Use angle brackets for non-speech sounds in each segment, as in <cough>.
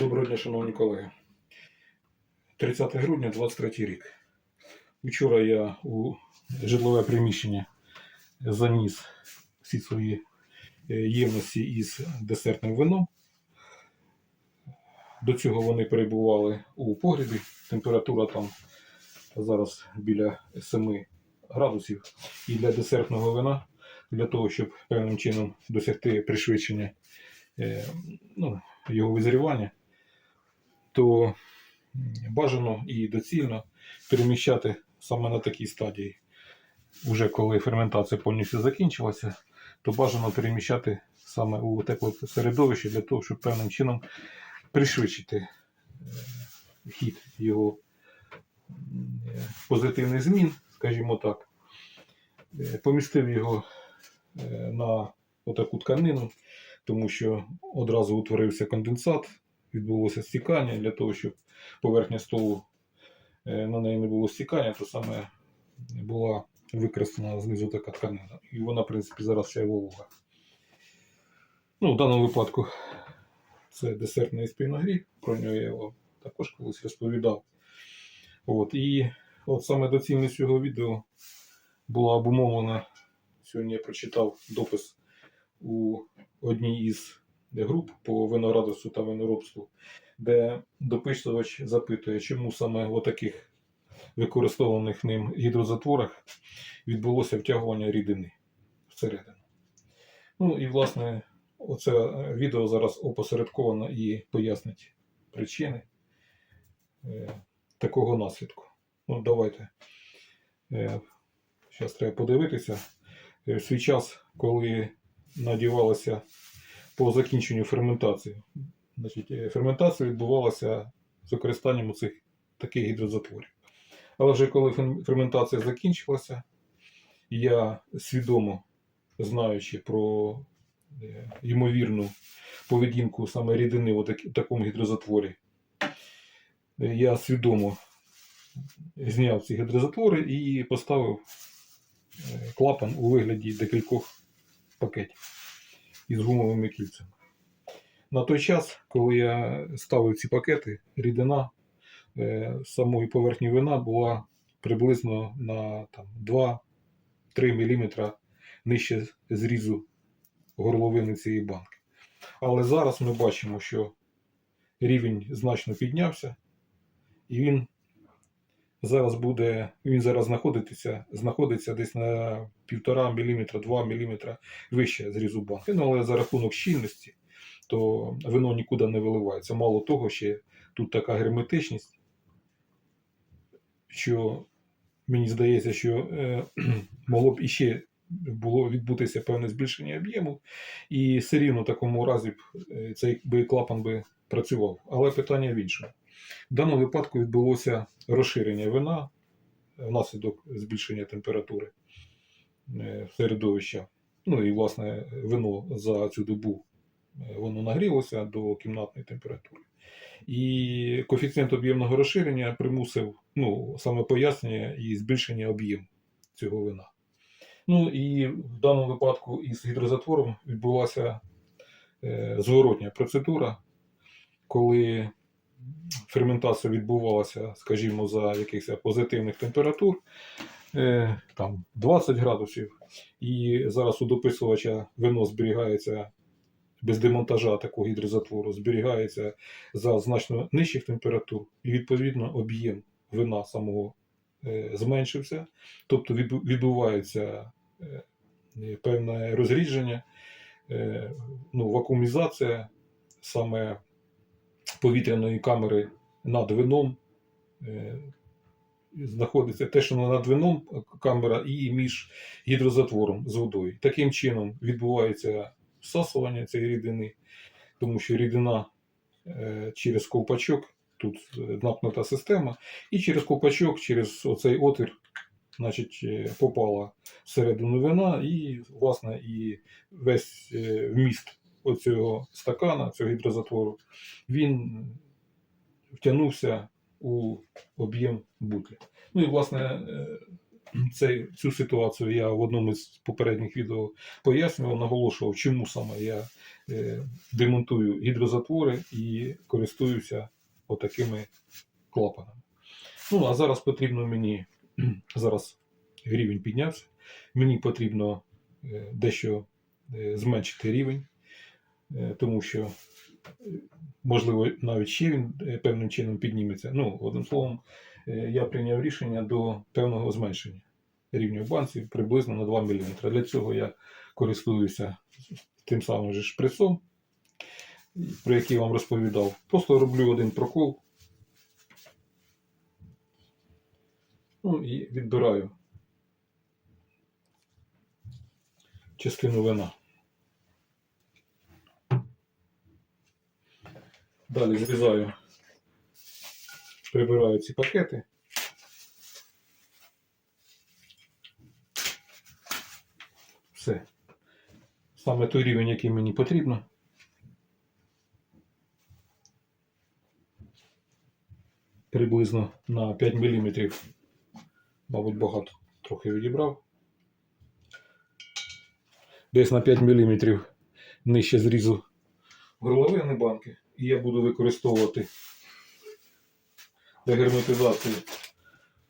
Доброго дня, шановні колеги. 30 грудня 23 рік. Вчора я у житлове приміщення заніс всі свої е, ємності із десертним вином. До цього вони перебували у погрібі. Температура там зараз біля 7 градусів. І для десертного вина, для того, щоб певним чином досягти пришвидшення е, ну, його визрівання, то бажано і доцільно переміщати саме на такій стадії. Уже коли ферментація повністю закінчилася, то бажано переміщати саме у тепле середовище для того, щоб певним чином пришвидшити е, хід його позитивних змін, скажімо так. Е, Помістив його е, на отаку тканину, тому що одразу утворився конденсат, відбулося стікання для того, щоб поверхня столу е, на неї не було стікання, то саме була використана знизу така тканина. І вона, в принципі, зараз ще волога. Ну, в даному випадку це десертний спіногрій, про нього я вам також колись розповідав. От, і от саме доцільність цього відео була обумовлена. Сьогодні я прочитав допис у одній із груп по виноградарству та виноробству, де дописувач запитує, чому саме в таких використовуваних ним гідрозатворах відбулося втягування рідини всередину. Ну і власне, оце е, відео зараз опосередковано і пояснить причини е, такого наслідку. Ну, давайте. Зараз треба подивитися. Е, В свій час, коли надівалося по закінченню ферментації, значить, е, ферментація відбувалася з використанням цих таких гідрозатворів. Але вже коли ферментація закінчилася, я свідомо знаючи про е, ймовірну поведінку саме рідини в такому гідрозатворі, е, я свідомо зняв ці гідрозатвори і поставив клапан у вигляді декількох пакетів із гумовими кільцями. На той час, коли я ставив ці пакети, рідина е, самої поверхні вина була приблизно на там, 2-3 мм нижче зрізу горловини цієї банки. Але зараз ми бачимо, що рівень значно піднявся, і він зараз буде, він зараз знаходиться, знаходиться десь на 1,5 мм, 2 мм вище зрізу банки. Ну, але за рахунок щільності, то вино нікуди не виливається. Мало того, ще тут така герметичність, що мені здається, що е, <clears throat> могло б іще було відбутися певне збільшення об'єму, і все рівно в такому разі б е, цей би клапан би працював. Але питання в іншому. В даному випадку відбулося розширення вина внаслідок збільшення температури середовища. Ну і власне вино за цю добу е, воно нагрілося до кімнатної температури. І коефіцієнт об'ємного розширення примусив ну, саме пояснення і збільшення об'єму цього вина. Ну і в даному випадку із гідрозатвором відбулася е, зворотня процедура, коли ферментація відбувалася, скажімо, за якихось позитивних температур, е, там 20 градусів, і зараз у дописувача вино зберігається без демонтажа такого гідрозатвору, зберігається за значно нижчих температур, і відповідно об'єм вина самого е, зменшився, тобто відбувається е, певне розрідження, ну, вакуумізація саме повітряної камери над вином. е, Знаходиться те, що над вином камера і між гідрозатвором з водою. Таким чином відбувається всасування цієї рідини, тому що рідина е, через ковпачок, тут е, напнута система, і через ковпачок, через оцей отвір, значить, попала всередину вина, і, власне, і весь вміст оцього стакана, цього гідрозатвору, він втягнувся у об'єм бутлі. Ну і, власне, е, цей, цю ситуацію я в одному з попередніх відео пояснював, наголошував, чому саме я е, демонтую гідрозатвори і користуюся отакими клапанами. Ну, а зараз потрібно мені, <clears throat> зараз рівень піднявся, мені потрібно е, дещо зменшити рівень, тому що, е, можливо, навіть ще він е, певним чином підніметься. Ну, одним словом, е, я прийняв рішення до певного зменшення рівня в банці приблизно на 2 мм. Для цього я користуюся тим самим же шприцом, про який я вам розповідав. Просто роблю один прокол. Ну і відбираю частину вина. Далі зрізаю, прибираю ці пакети. Все. Саме той рівень, який мені потрібно. Приблизно на 5 мм. Мабуть, багато трохи відібрав. Десь на 5 мм нижче зрізу горловини банки. І я буду використовувати для герметизації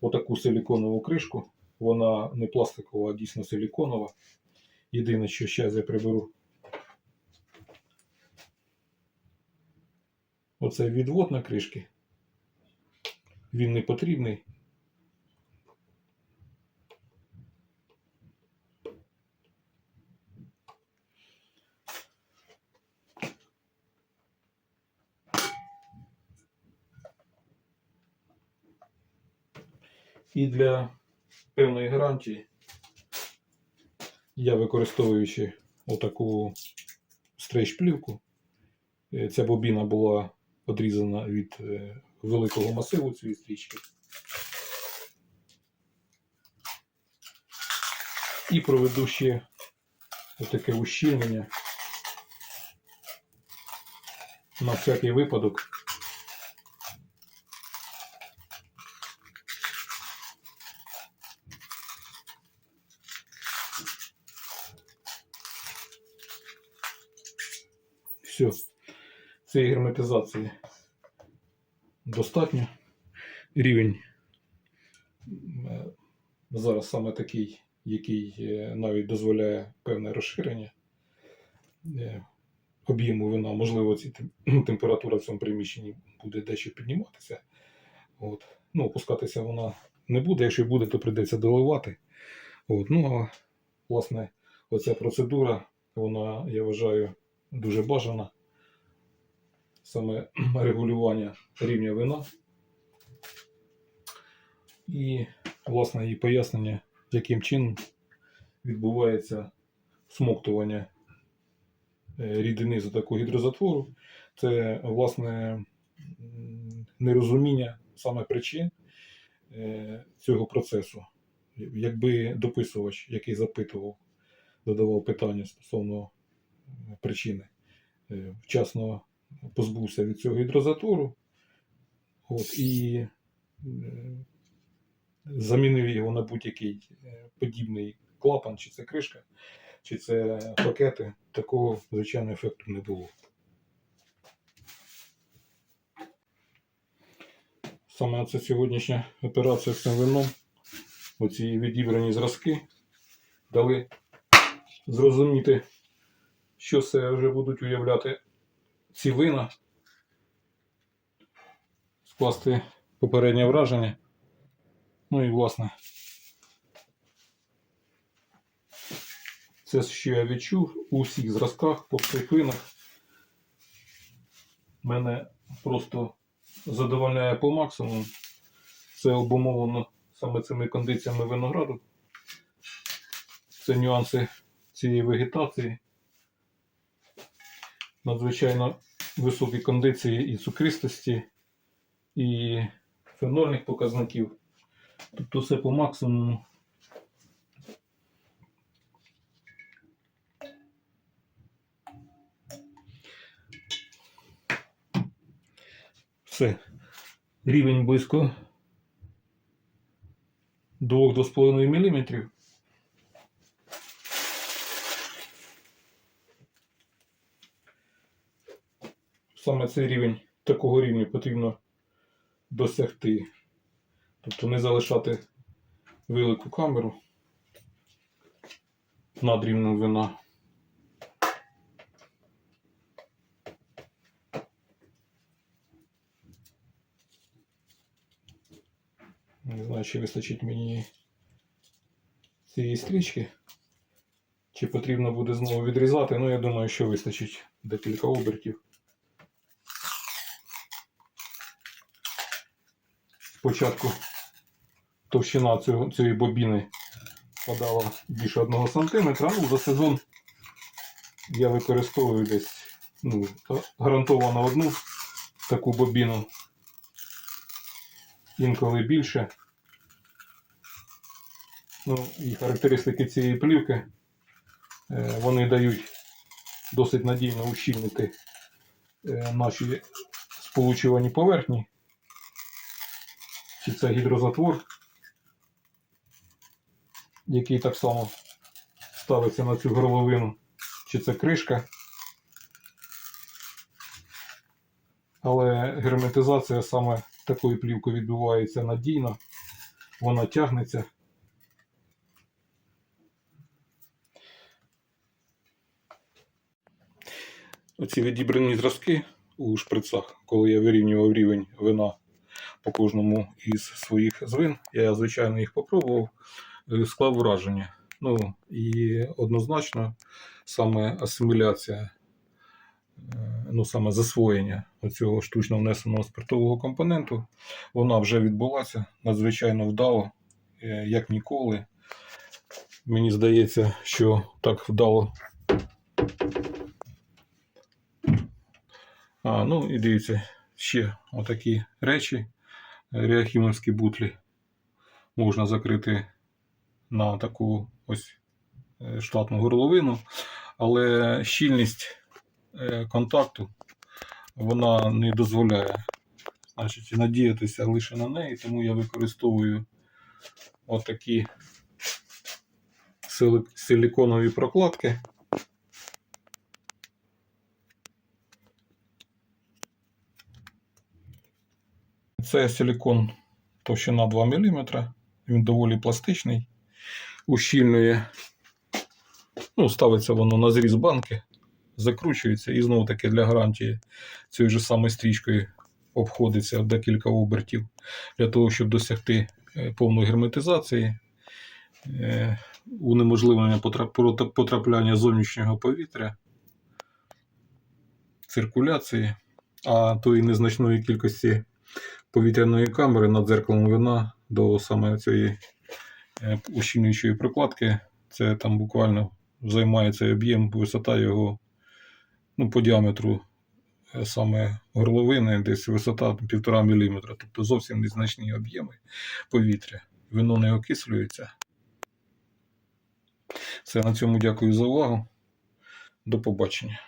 отаку силіконову кришку. Вона не пластикова, а дійсно силіконова. Єдине, що зараз я приберу. Оцей відвод на кришки. Він не потрібний. І для певної гарантії я використовуючи отаку стрейч-плівку, е, ця бобіна була одрізана від е, великого масиву цієї стрічки. І проведу ще отаке ущільнення на всякий випадок. Все. Цієї герметизації достатньо. Рівень е, зараз саме такий, який е, навіть дозволяє певне розширення е, об'єму вина. Можливо, ці температура в цьому приміщенні буде дещо підніматися. От. Ну, опускатися вона не буде. Якщо буде, то прийдеться доливати. От. Ну, а власне, оця процедура, вона, я вважаю, дуже бажана. Саме <clears throat> регулювання рівня вина. І, власне, її пояснення, яким чином відбувається смоктування е, рідини з такого гідрозатвору. Це, власне, нерозуміння саме причин е, цього процесу. Якби дописувач, який запитував, задавав питання стосовно е, причини, вчасно позбувся від цього гідрозатвору. От, і е, замінив його на будь-який е, подібний клапан, чи це кришка, чи це пакети, такого, звичайно, ефекту не було. Саме це сьогоднішня операція з цим вином, оці відібрані зразки, дали зрозуміти, що це вже будуть уявляти ці вина, скласти попереднє враження. Ну і власне. Це що я відчув у всіх зразках по винах. Мене просто задовольняє по максимуму. Це обумовлено саме цими кондиціями винограду. Це нюанси цієї вегетації. Надзвичайно високі кондиції і цукристості, і фенольних показників. Тобто все по максимуму. Все. Рівень близько 2-2,5 мм. Саме цей рівень такого рівня потрібно досягти. Тобто не залишати велику камеру над рівнем вина. Не знаю, чи вистачить мені цієї стрічки. Чи потрібно буде знову відрізати, ну я думаю, що вистачить декілька обертів. Спочатку товщина цього, цієї бобіни подала більше 1 см. Ну, за сезон я використовую десь ну, гарантовано одну таку бобіну. Інколи більше. Ну, і характеристики цієї плівки е, вони дають досить надійно ущільнити е, наші сполучувані поверхні. Чи це гідрозатвор, який так само ставиться на цю горловину, чи це кришка. Але герметизація саме такою плівкою відбувається надійно, вона тягнеться. Оці відібрані зразки у шприцах, коли я вирівнював рівень вина по кожному із своїх звин, я, звичайно, їх попробував, е, склав враження. Ну і однозначно саме асиміляція, е, ну саме засвоєння цього штучно внесеного спиртового компоненту, вона вже відбулася надзвичайно вдало, е, як ніколи. Мені здається, що так вдало. А, ну і дивіться, ще отакі речі, реахімовські бутлі. Можна закрити на таку ось е, штатну горловину, але щільність е, контакту вона не дозволяє значить, надіятися лише на неї, тому я використовую отакі сили- силіконові прокладки. Це силікон товщина 2 мм. Він доволі пластичний, ущільнює. Ну, ставиться воно на зріз банки, закручується і знову таки для гарантії цією ж самою стрічкою обходиться декілька обертів для того, щоб досягти е, повної герметизації, е, унеможливлення потрапляння зовнішнього повітря, циркуляції, а тої незначної кількості повітряної камери над дзеркалом вина до саме цієї е, ущільнюючої прокладки. Це там буквально займає цей об'єм, висота його ну, по діаметру е, саме горловини, десь висота 1,5 мм, тобто зовсім незначні об'єми повітря. Вино не окислюється. Все, на цьому дякую за увагу. До побачення.